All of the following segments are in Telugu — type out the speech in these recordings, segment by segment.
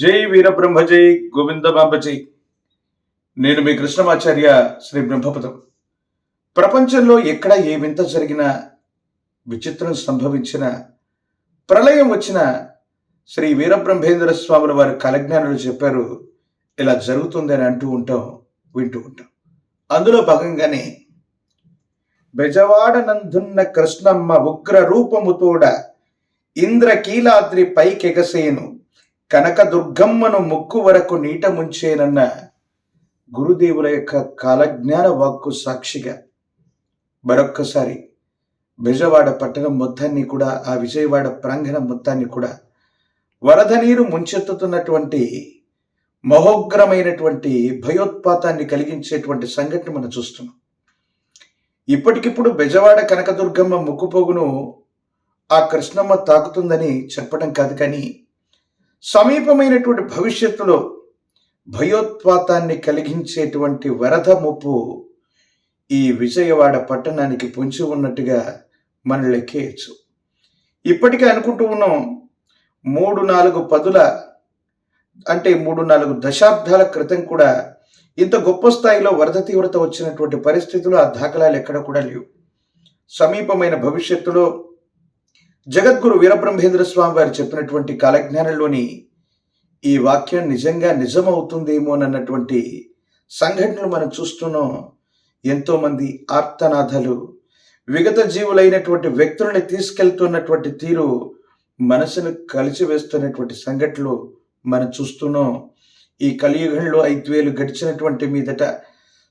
జై వీరబ్రహ్మ జై గోవిందమాంబ జై. నేను మీ కృష్ణమాచార్య శ్రీ బ్రహ్మపదం. ప్రపంచంలో ఎక్కడ ఏ వింత జరిగినా విచిత్రం సంభవించిన ప్రళయం వచ్చిన శ్రీ వీరబ్రహ్మేంద్ర స్వాముల వారి కలజ్ఞానులు చెప్పారు ఇలా జరుగుతుంది అని అంటూ ఉంటాం వింటూ ఉంటాం. అందులో భాగంగానే బెజవాడ నందున్న కృష్ణమ్మ ఉగ్ర రూపముతోడ ఇంద్రకీలాద్రి పైకెగసేను. కనకదుర్గమ్మను ముక్కు వరకు నీట ముంచేనన్న గురుదేవుల యొక్క కాలజ్ఞాన వాక్కు సాక్షిగా మరొక్కసారి బెజవాడ పట్టణం మొత్తాన్ని కూడా ఆ విజయవాడ ప్రాంగణం మొత్తాన్ని కూడా వరద నీరు ముంచెత్తుతున్నటువంటి మహోగ్రమైనటువంటి భయోత్పాతాన్ని కలిగించేటువంటి సంఘటన మనం చూస్తున్నాం. ఇప్పటికిప్పుడు బెజవాడ కనకదుర్గమ్మ ముక్కుపోగును ఆ కృష్ణమ్మ తాకుతుందని చెప్పడం కాదు కానీ సమీపమైనటువంటి భవిష్యత్తులో భయోత్పాతాన్ని కలిగించేటువంటి వరద ముప్పు ఈ విజయవాడ పట్టణానికి పొంచి ఉన్నట్టుగా మనం లెక్కేయచ్చు. ఇప్పటికే అనుకుంటూ ఉన్నాం మూడు నాలుగు పదుల అంటే మూడు నాలుగు దశాబ్దాల క్రితం కూడా ఇంత గొప్ప స్థాయిలో వరద తీవ్రత వచ్చినటువంటి పరిస్థితులు ఆ దాఖలాలు ఎక్కడ కూడా లేవు. సమీపమైన భవిష్యత్తులో జగద్గురు వీరబ్రహ్మేంద్ర స్వామి వారు చెప్పినటువంటి కాలజ్ఞానంలోని ఈ వాక్యం నిజంగా నిజమవుతుందేమోనన్నటువంటి సంఘటనలు మనం చూస్తున్నాం. ఎంతోమంది ఆర్తనాథలు విగత జీవులైనటువంటి వ్యక్తుల్ని తీసుకెళ్తున్నటువంటి తీరు మనసును కలిచివేస్తున్నటువంటి సంఘటనలు మనం చూస్తున్నాం. ఈ కలియుగంలో ఐదు వేలు గడిచినటువంటి మీదట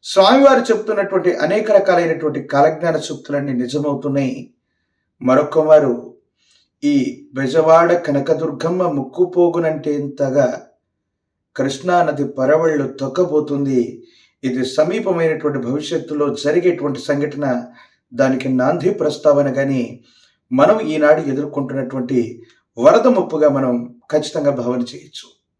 స్వామివారు చెప్తున్నటువంటి అనేక రకాలైనటువంటి కాలజ్ఞాన సూక్తులన్నీ నిజమవుతున్నాయి. మరొక వారు ఈ బెజవాడ కనకదుర్గమ్మ ముక్కుపోగునంటే ఇంతగా కృష్ణానది పరవళ్ళు తొక్కబోతుంది. ఇది సమీపమైనటువంటి భవిష్యత్తులో జరిగేటువంటి సంఘటన. దానికి నాంది ప్రస్తావన కానీ మనం ఈనాడు ఎదుర్కొంటున్నటువంటి వరద ముప్పుగా మనం ఖచ్చితంగా భావన చేయొచ్చు.